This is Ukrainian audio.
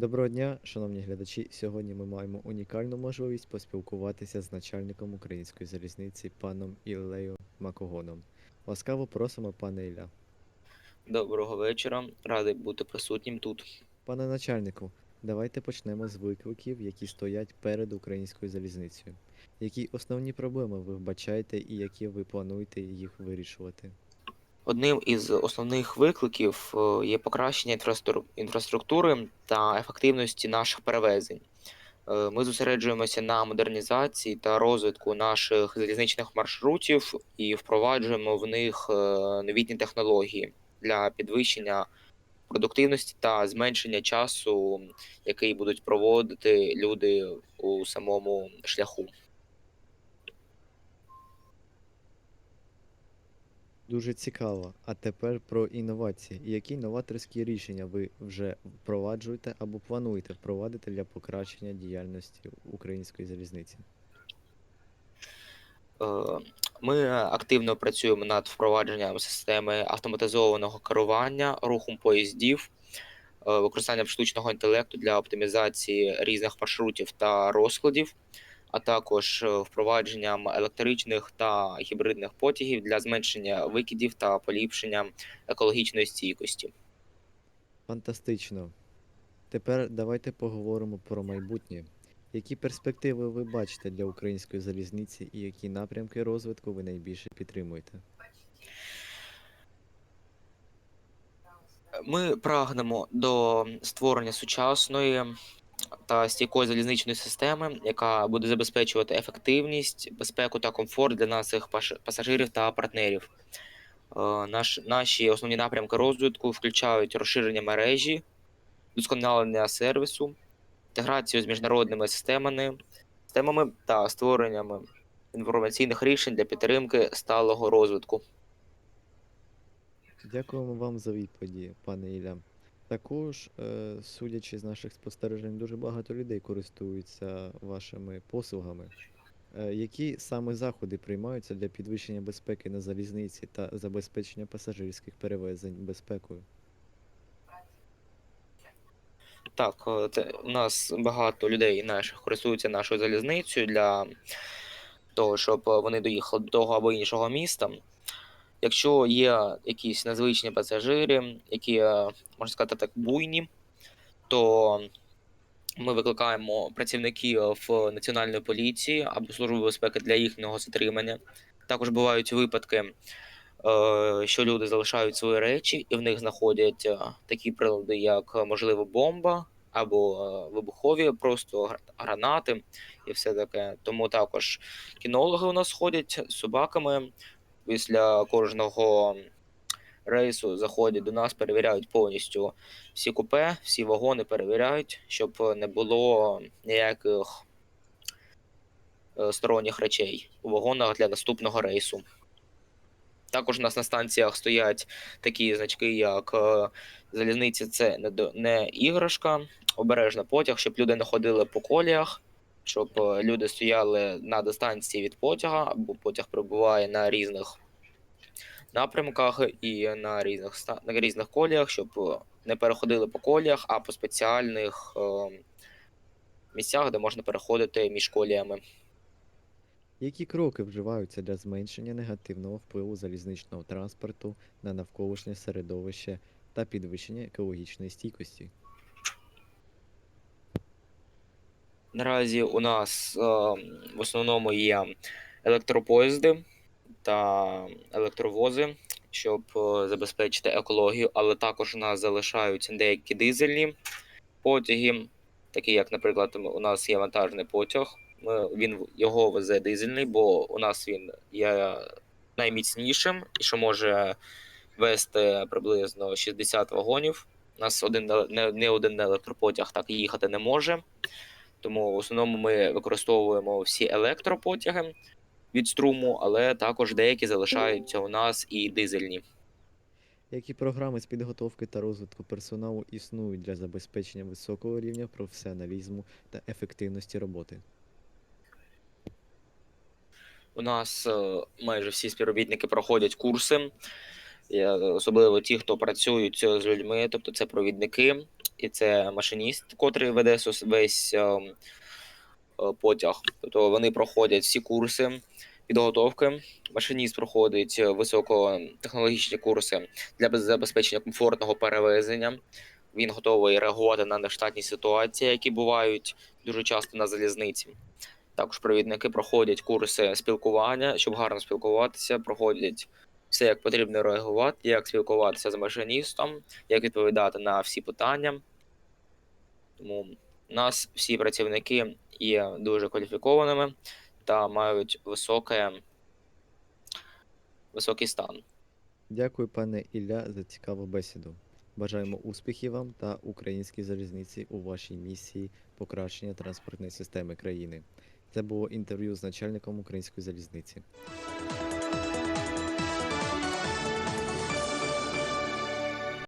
Доброго дня, шановні глядачі. Сьогодні ми маємо унікальну можливість поспілкуватися з начальником української залізниці паном Іллею Макогоном. Ласкаво просимо, пане Ілля. Доброго вечора. Радий бути присутнім тут. Пане начальнику, давайте почнемо з викликів, які стоять перед українською залізницею. Які основні проблеми ви вбачаєте і які ви плануєте їх вирішувати? Одним із основних викликів е, є покращення інфраструк- інфраструктури та ефективності наших перевезень. Е, Ми зосереджуємося на модернізації та розвитку наших залізничних маршрутів і впроваджуємо в них е, новітні технології для підвищення продуктивності та зменшення часу, який будуть проводити люди у самому шляху. Дуже цікаво. А тепер про інновації. Які новаторські рішення ви вже впроваджуєте або плануєте впровадити для покращення діяльності української залізниці? Е, Ми активно працюємо над впровадженням системи автоматизованого керування рухом поїздів, е, використанням штучного інтелекту для оптимізації різних маршрутів та розкладів, а також е, впровадженням електричних та гібридних потягів для зменшення викидів та поліпшення екологічної стійкості. Фантастично. Тепер давайте поговоримо про майбутнє. Які перспективи ви бачите для української залізниці і які напрямки розвитку ви найбільше підтримуєте? Ми прагнемо до створення сучасної та стійкої залізничної системи, яка буде забезпечувати ефективність, безпеку та комфорт для наших пасажирів та партнерів. Е, Наш, наші основні напрямки розвитку включають розширення мережі, досконалення сервісу, інтеграцію з міжнародними системами, системами та створенням інформаційних рішень для підтримки сталого розвитку. Дякуємо вам за відповіді, пане Ілля. Також, е, судячи з наших спостережень, дуже багато людей користуються вашими послугами. Е, Які саме заходи приймаються для підвищення безпеки на залізниці та забезпечення пасажирських перевезень безпекою? Так, е, це у нас багато людей наших користуються нашою залізницею для того, щоб вони доїхали до того або іншого міста. Якщо є якісь незвичні пасажири, які, е, можна сказати так, буйні, то ми викликаємо працівників Національної поліції або Служби безпеки для їхнього затримання. Також бувають випадки, е, що люди залишають свої речі, і в них знаходять е, такі прилади, як е, можливо бомба або е, вибухові, просто гранати і все таке. Тому також кінологи у нас ходять з собаками після кожного рейсу заходять до нас, перевіряють повністю всі купе, всі вагони перевіряють, щоб не було ніяких е, сторонніх речей у вагонах для наступного рейсу. Також у нас на станціях стоять такі значки, як е, залізниці це не іграшка, обережно потяг, щоб люди не ходили по коліях, щоб е, люди стояли на дистанції від потяга, або потяг прибуває на різних напрямках і на різних на різних коліях, щоб е, не переходили по коліях, а по спеціальних е, місцях, де можна переходити між коліями. Які кроки вживаються для зменшення негативного впливу залізничного транспорту на навколишнє середовище та підвищення екологічної стійкості? Наразі у нас е, в основному є електропоїзди та електровози, щоб е, забезпечити екологію, але також у нас залишаються деякі дизельні потяги, такі як, наприклад, у нас є вантажний потяг. Він його везе дизельний, бо у нас він є найміцнішим і що може вести приблизно 60 вагонів. У нас один не один електропотяг так їхати не може. Тому в основному ми використовуємо всі електропотяги від струму, але також деякі залишаються у нас і дизельні. Які програми з підготовки та розвитку персоналу існують для забезпечення високого рівня професіоналізму та ефективності роботи? У нас е, майже всі співробітники проходять курси, е, особливо ті, хто працюють з людьми, тобто це провідники, і це машиніст, котрий веде весь ем, е, потяг. Тобто вони проходять всі курси підготовки. Машиніст проходить е, високотехнологічні курси для забезпечення комфортного перевезення. Він готовий реагувати на нештатні ситуації, які бувають дуже часто на залізниці. Також провідники проходять курси спілкування, щоб гарно спілкуватися, проходять все, як потрібно реагувати, як спілкуватися з машиністом, як відповідати на всі питання. Тому у нас всі працівники є дуже кваліфікованими та мають високе, високий стан. Дякую, пане Ілля, за цікаву бесіду. Бажаємо успіхів вам та українській залізниці у вашій місії покращення транспортної системи країни. Це було інтерв'ю з начальником української залізниці.